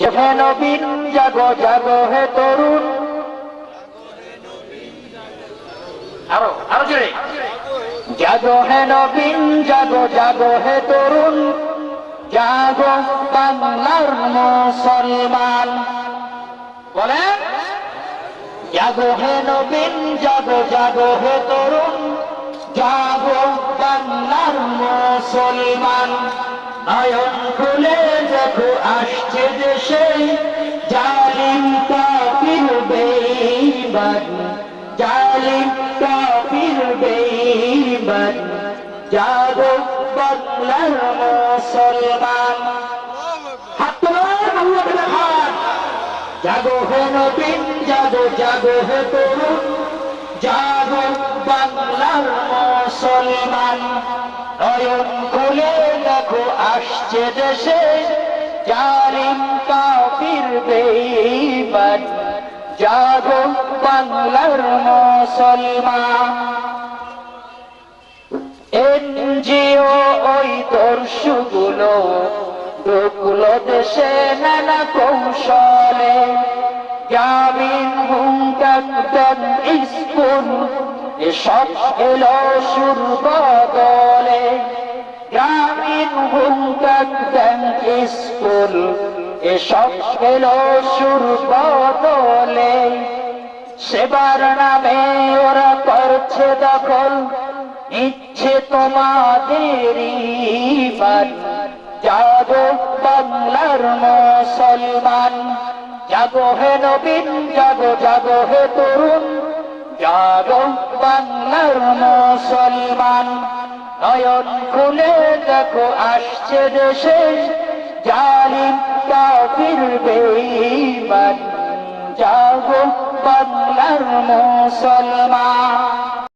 হে নবীন জাগো জাগো হে তরুণ। আরও জাগো হে নবীন, জাগো জাগো হে তরুণ। জাগো বাংলার মুসলমান। বলেন? জাগো হে নবীন, জাগো জাগো হে তরুণ। আসছে দেশে জালিম কাফির বেঈমান, জালিম কাফির বেঈমান। জাগো বাংলার মুসলমান। হাত আল্লাহ হাত জাগো হে নবীন, জাগো জাগো হে তরুণ। জাগো বাংলার মুসলমান। নয়ন খুলে দেখো, আসছে দেশে জালিম কাফির বেঈমান, জাগো বাংলার মুসলমান। এনজিও ওই দর্শগুলো ঢুকলো দেশে নানা কৌশলে গ্রামীণ হুঙ্কান স্কুল এসব এলো সুর স্কুল এসব এলো সুর বদলে। সেবার নামে ওরা করছে দখল ইচ্ছে তোমাদের ইমান জাগো বাংলার মুসলমান জাগো হে নবীন জাগো জাগো হে তরুণ। জাগো বাংলার মুসলমান, নয়ন খুলে দেখো, আসছে দেশে জালিম কাফির বেঈমান জাগো বাংলার মুসলমান।